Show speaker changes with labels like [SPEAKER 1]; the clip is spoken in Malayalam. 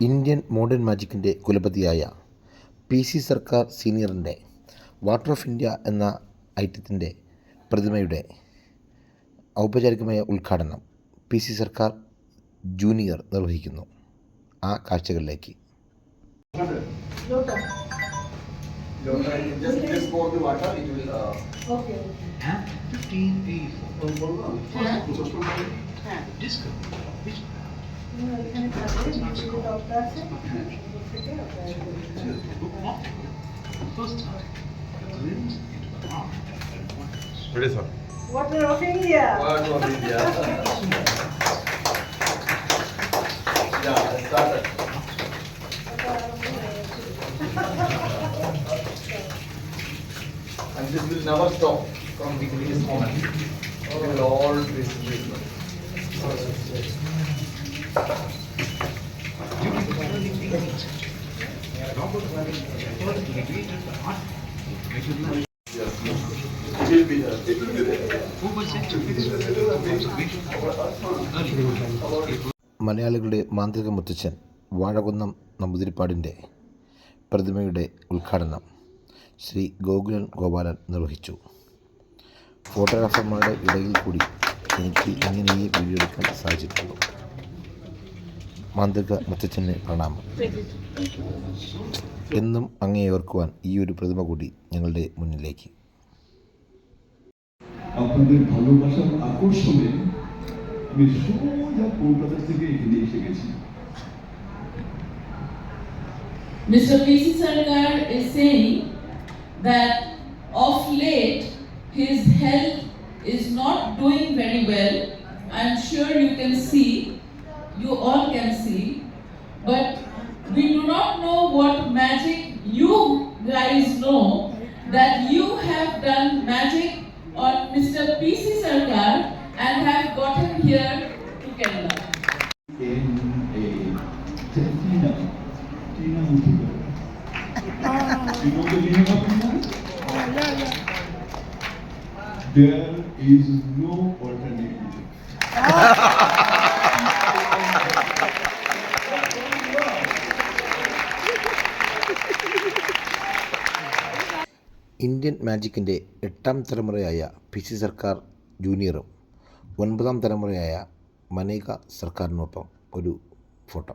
[SPEAKER 1] ഇന്ത്യൻ മോഡേൺ മാജിക്കിന്റെ കുലപതിയായ പി സി സർക്കാർ സീനിയറിന്റെ വാട്ടർ ഓഫ് ഇന്ത്യ എന്ന ഐറ്റത്തിന്റെ പ്രതിമയുടെ ഔപചാരികമായ ഉദ്ഘാടനം പി സി സർക്കാർ ജൂനിയർ നിർവഹിക്കുന്നു ആ കാഴ്ചകളിലേക്ക്.
[SPEAKER 2] Which
[SPEAKER 3] তুমি ওইখানে থাকবে নিচে যে টপটা আছে ওপর থেকে apply করে দিবে।
[SPEAKER 2] bookmark first time glimpse into the heart and wonders.
[SPEAKER 4] Ready, sir.
[SPEAKER 3] Water of India.
[SPEAKER 4] What was India? yeah, I started. And this will never stop from the this moment. It will always be.
[SPEAKER 1] മലയാളികളുടെ മാന്ത്രിക മുത്തച്ഛൻ വാഴകുന്നം നമ്പൂതിരിപ്പാടിന്റെ പ്രതിമയുടെ ഉദ്ഘാടനം ശ്രീ ഗോകുലൻ ഗോപാലൻ നിർവഹിച്ചു. ഫോട്ടോഗ്രാഫർമാരുടെ ഇടയിൽ കൂടി എനിക്ക് ഇങ്ങനെയേ വീഡിയോ എടുക്കാൻ സാധിച്ചിട്ടുള്ളൂ. മാന്ത്രിക മുത്തച്ഛന് പ്രണാമം എന്നും അങ്ങേ ഓർക്കുവാൻ ഈ ഒരു പ്രതിമ കൂടി ഞങ്ങളുടെ മുന്നിലേക്ക്
[SPEAKER 5] আপনাদের ভালোবাসার আকর্ষণে আমি সোজা কলকাতা থেকে এখানে এসে গেছি
[SPEAKER 6] Mr. P.C. Sarkar is saying that of late his health is not doing very well. I'm sure you can see, you all can see. But we do not know what magic you guys know that you have done magic on Mr. P.C. Sarkar and have gotten here to Kerala.
[SPEAKER 5] In a oh, There is no alternative.
[SPEAKER 1] Indian മാജിക്കിന്റെ എട്ടാം തലമുറയായ പി സി സർക്കാർ ജൂനിയറും ഒൻപതാം തലമുറയായ മനേക സർക്കാരിനൊപ്പം ഒരു ഫോട്ടോ.